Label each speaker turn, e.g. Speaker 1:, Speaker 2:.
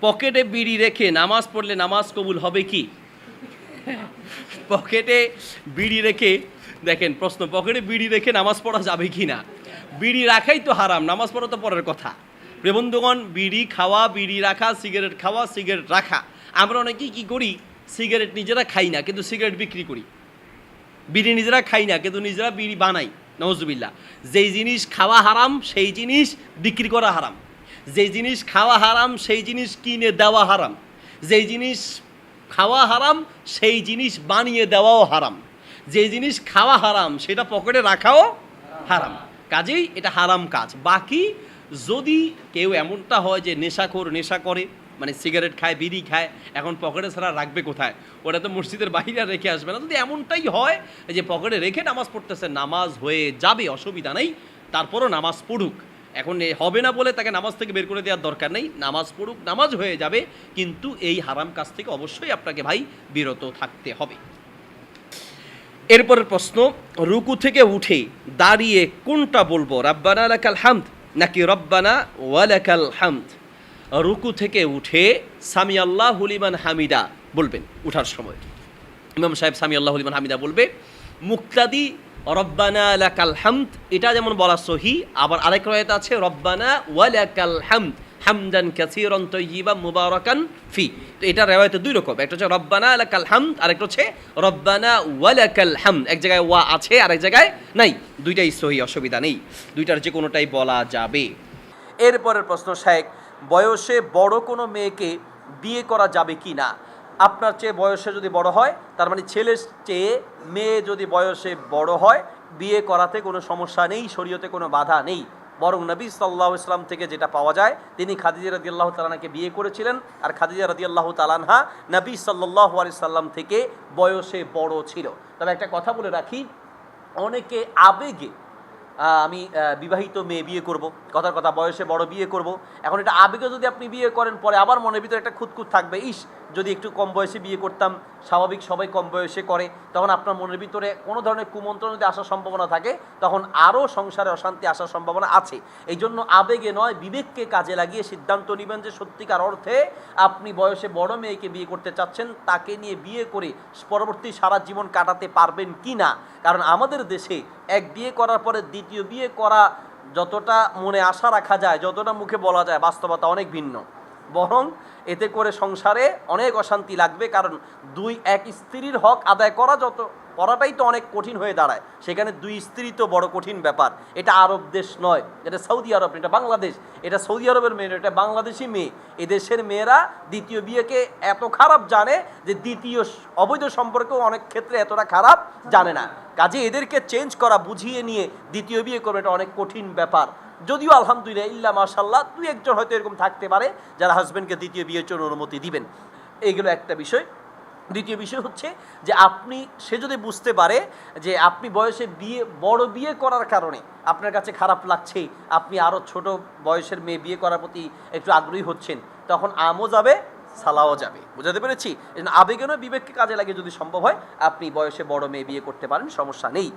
Speaker 1: পকেটে বিড়ি রেখে নামাজ পড়লে নামাজ কবুল হবে কি? পকেটে বিড়ি রেখে, দেখেন প্রশ্ন, পকেটে বিড়ি রেখে নামাজ পড়া যাবে কি না? বিড়ি রাখাই তো হারাম, নামাজ পড়া তো পরের কথা। প্রেবন্ধগণ বিড়ি খাওয়া, বিড়ি রাখা, সিগারেট খাওয়া, সিগারেট রাখা। আমরা অনেকেই কি করি? সিগারেট নিজেরা খাই না, কিন্তু সিগারেট বিক্রি করি। বিড়ি নিজেরা খাই না, কিন্তু নিজেরা বিড়ি বানাই নজবিল্লা যেই জিনিস খাওয়া হারাম, সেই জিনিস বিক্রি করা হারাম। যেই জিনিস খাওয়া হারাম, সেই জিনিস কিনে দেওয়া হারাম। যেই জিনিস খাওয়া হারাম, সেই জিনিস বানিয়ে দেওয়াও হারাম। যেই জিনিস খাওয়া হারাম, সেটা পকেটে রাখাও হারাম। কাজেই এটা হারাম কাজ। বাকি যদি কেউ এমনটা হয় যে নেশাখোর নেশা করে মানে সিগারেট খায়, বিড়ি খায়, এখন পকেটে ছাড়া রাখবে কোথায়? ওটা তো মসজিদের বাহিরে রেখে আসবে না। যদি এমনটাই হয় যে পকেটে রেখে নামাজ পড়তেছে, নামাজ হয়ে যাবে, অসুবিধা নেই, তারপরও নামাজ পড়ুক। এখন হবে না বলে তাকে নামাজ থেকে বের করে দেওয়ার দরকার নেই। নামাজ পড়ুক, নামাজ হয়ে যাবে, কিন্তু এই হারাম কাজ থেকে অবশ্যই আপনাকে ভাই বিরত থাকতে হবে। এরপরের প্রশ্ন, রুকু থেকে উঠে দাঁড়িয়ে কোনটা বলব, রাব্বানা লাকাল হামদ নাকি রব্বানা ওয়ালাকাল হামদ রুকু থেকে উঠে সামি আল্লাহ হুলিমান হামিদা বলবেন উঠার সময়। ইমাম সাহেব সামি আল্লাহ হুলিমান হামিদা বলবে। মুক্তাদি রব্বানা লাকাল হামদ। এটা যেমন বলা সহি, আবার আরেক রয়েত আছে, রব্বানা ওয়ালাকাল হামদ। হামদান কাসিরন তৈয়িবা মুবারাকান ফি। তো এটা রেওয়ায়তে দুই রকম, একটা হচ্ছে রব্বানা লাকাল হামদ আর একটা হচ্ছে রব্বানা ওয়ালাকাল হামদ। এক জায়গায় ওয়া আছে আর এক জায়গায় নাই। দুইটাই সহি, অসুবিধা নেই। দুইটার যে কোনোটাই বলা যাবে। এরপরের প্রশ্ন, শেখ, বয়সে বড় কোনো মেয়েকে বিয়ে করা যাবে কি না? আপনার চেয়ে বয়সে যদি বড় হয়, তার মানে ছেলের চেয়ে মেয়ে যদি বয়সে বড় হয়, বিয়ে করাতে কোনো সমস্যা নেই, শরীয়তে কোনো বাধা নেই। বরং নবী সাল্লাহ ইসলাম থেকে যেটা পাওয়া যায়, তিনি খাদিজা রদি আল্লাহ তালানাকে বিয়ে করেছিলেন, আর খাদিজা রদি আল্লাহ তালানহা নবী সাল্লাহ আলি সাল্লাম থেকে বয়সে বড় ছিল। তবে একটা কথা বলে রাখি, অনেকে আবেগে আমি বিবাহিত মেয়ে বিয়ে করব। কথার কথা, বয়সে বড় বিয়ে করব। এখন এটা আবেগে যদি আপনি বিয়ে করেন, পরে আবার মনের ভিতরে একটা খুঁতখুত থাকবে। ইস, যদি একটু কম বয়সে বিয়ে করতাম, স্বাভাবিক সবাই কম বয়সে করে, তখন আপনার মনের ভিতরে কোনো ধরনের কুমন্ত্রণ যদি আসার সম্ভাবনা থাকে, তখন আরও সংসারে অশান্তি আসার সম্ভাবনা আছে। এই জন্য আবেগে নয়, বিবেককে কাজে লাগিয়ে সিদ্ধান্ত নেবেন যে সত্যিকার অর্থে আপনি বয়সে বড় মেয়েকে বিয়ে করতে চাচ্ছেন, তাকে নিয়ে বিয়ে করে পরবর্তী সারা জীবন কাটাতে পারবেন কি না কারণ আমাদের দেশে এক বিয়ে করার পরে দ্বিতীয় বিয়ে করা যতটা মনে আশা রাখা যায় যতটা মুখে বলা যায় বাস্তবতা অনেক ভিন্ন। বরং এতে করে সংসারে অনেক অশান্তি লাগবে, কারণ দুই, এক স্ত্রীর হক আদায় করা যত, করাটাই তো অনেক কঠিন হয়ে দাঁড়ায়। সেখানে দুই স্ত্রী তো বড় কঠিন ব্যাপার। এটা আরব দেশ নয়, এটা সৌদি আরব এটা বাংলাদেশ। এটা সৌদি আরবের মেয়ে এটা বাংলাদেশি মেয়ে। এদেশের মেয়েরা দ্বিতীয় বিয়েকে এত খারাপ জানে যে দ্বিতীয় অবৈধ সম্পর্কেও অনেক ক্ষেত্রে এতটা খারাপ জানে না। কাজে এদেরকে চেঞ্জ করা, বুঝিয়ে নিয়ে দ্বিতীয় বিয়ে করবে এটা অনেক কঠিন ব্যাপার। যদিও আলহামদুলিল্লাহ, ইল্লা মাশাল্লাহ দুই একজন হয়তো এরকম থাকতে পারে যারা হাজব্যান্ডকে দ্বিতীয় বিয়ের জন্য অনুমতি দিবেন। এইগুলো একটা বিষয়। দ্বিতীয় বিষয় হচ্ছে যে আপনি, সে যদি বুঝতে পারে যে আপনি বয়সে বিয়ে, বড় বিয়ে করার কারণে আপনার কাছে খারাপ লাগছে, আপনি আরও ছোট বয়সের মেয়ে বিয়ে করার প্রতি একটু আগ্রহী হচ্ছেন, তখন আমও যাবে, সালাও যাবে। বুঝাতে পেরেছি? এই জন্য আবেগেনও বিবেককে কাজে লাগে যদি সম্ভব হয়, আপনি বয়সে বড় মেয়ে বিয়ে করতে পারেন, সমস্যা নেই।